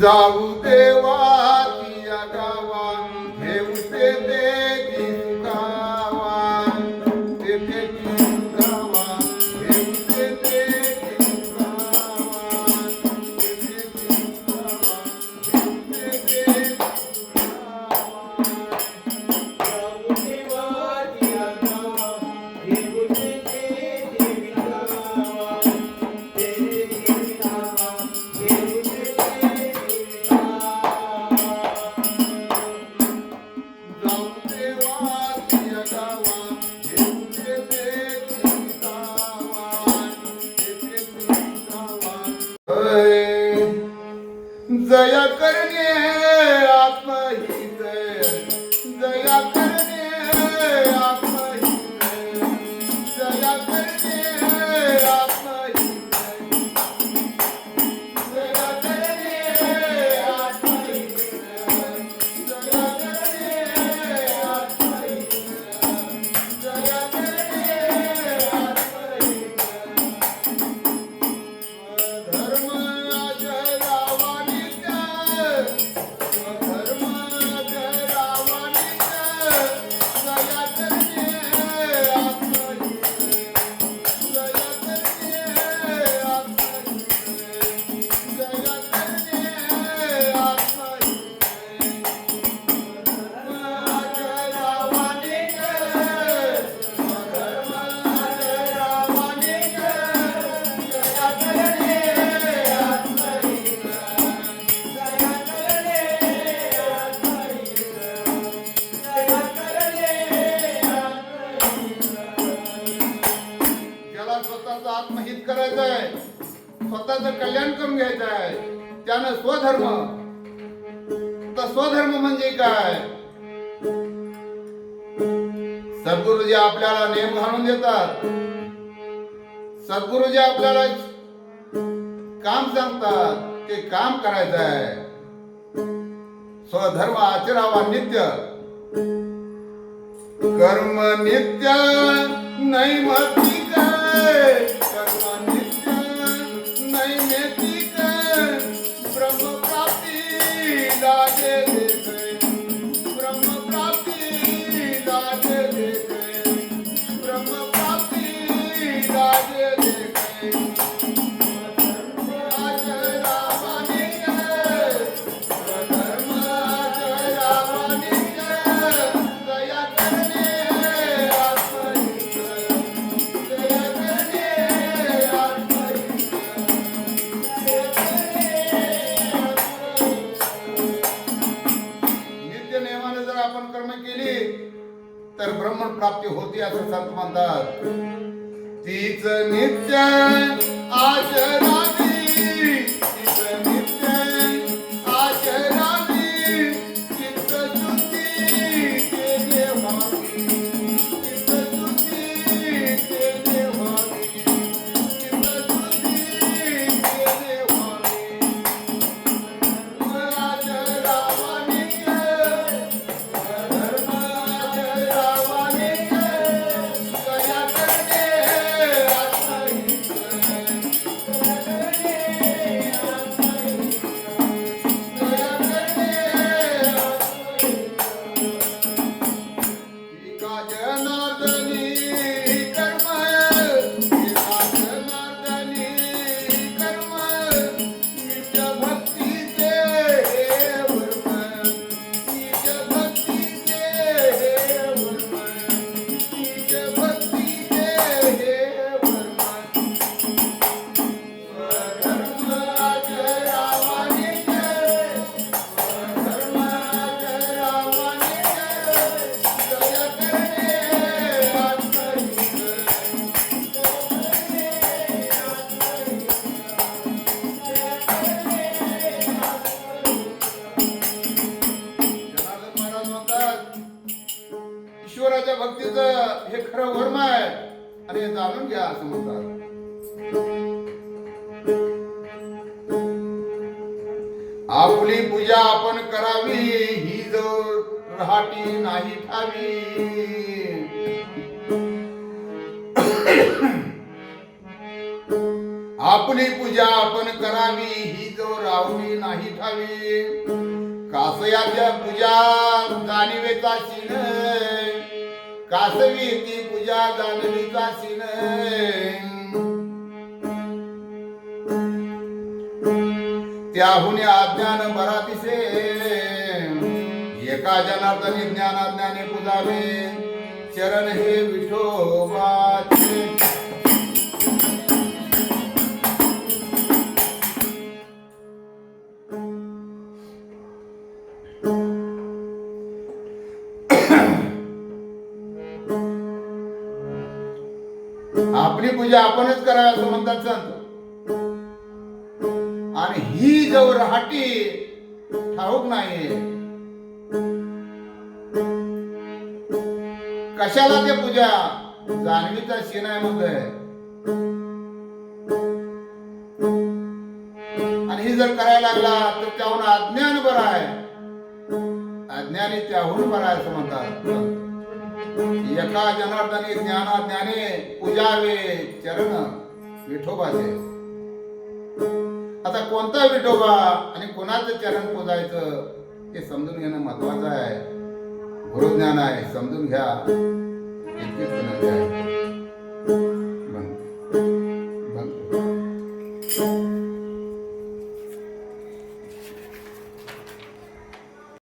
जाऊ देवा. करायचं आहे स्वतःच कल्याण करून घ्यायचं आहे त्यानं स्वधर्म. आता स्वधर्म म्हणजे काय? सद्गुरुजी आपल्याला नेम घालून देतात. सद्गुरुजी आपल्याला काम सांगतात. ते काम करायचं आहे स्वधर्म आचरावा नित्य. कर्म नित्य नैमतिक आपण कर्म केली तर ब्रह्मण प्राप्ती होती असं संत म्हणतात. तीच नित्य आचरावी तीच ईश्वराच्या हे खरं वर्म आहे. आणि हे जाणून घ्या असं म्हणतात आपली पूजा आपण करावी ही जो रहाटी नाही ठावी. आपली पूजा आपण करावी ही जो राहुली नाही ठावी. कासयाच्या पूजा जाणीवेचा शिण कासवी ती पूजा जानवी सीन त्याहून अज्ञान बरा दिसे एका जनार्दनी ज्ञानाज्ञाने पुजावे. चरण हे विठोबा. मोठी पूजा आपणच करावी असं म्हणतात संत. आणि ही जो राहटी ठाऊक नाही कशाला ते पूजा? जाणवीचा शिनामध्ये आणि ही जर करायला लागला तर त्याहून अज्ञान बरं आहे. अज्ञानी त्याहून बरं आहे असं म्हणतात. एका जनार्दने ज्ञाना ज्ञाने पूजावे चरण विठोबाचे. आता कोणता विठोबा आणि कोणाचं चरण पूजायचं हे समजून घेणं महत्वाचं आहे. गुरुज्ञान आहे समजून घ्या.